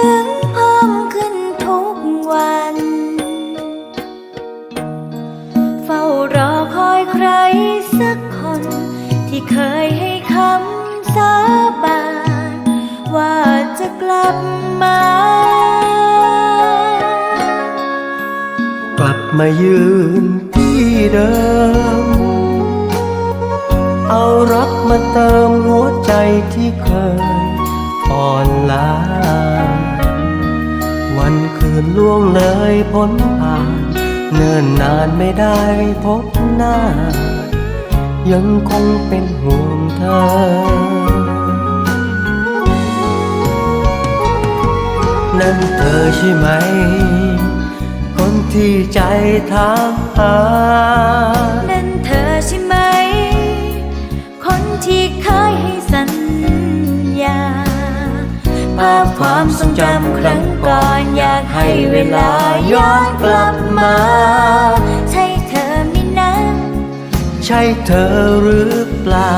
ถึงเพิ่มขึ้นทุกวัน เฝ้ารอคอยใครสักคน ที่เคยให้คำสาบานว่าจะกลับมา กลับมายืนที่เดิม เอารักมาเติมหัวใจที่เคยอ่อนล้า เลยพ้นผ่าน เนิ่นนานไม่ได้พบหน้า ยังคงเป็นห่วงเธอ นั่นเธอใช่ไหม คนที่ใจถามหา ภาพความทรงจำครั้งก่อนอยากให้เวลาย้อนกลับมา ใช่เธอไหมินะ ใช่เธอหรือเปล่า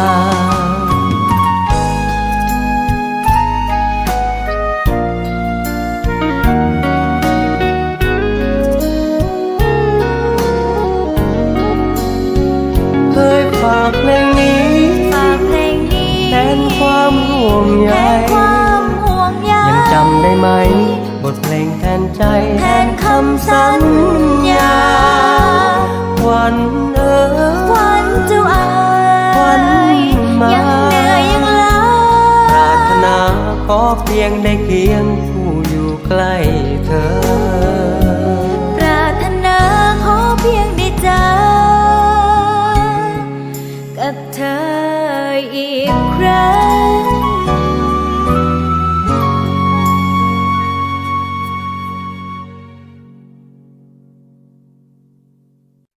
เคยฝากเพลงนี้ฝากเพลงนี้แทนความห่วงใย อเพียงได้เคียงผู้อยู่ใกล้เธอ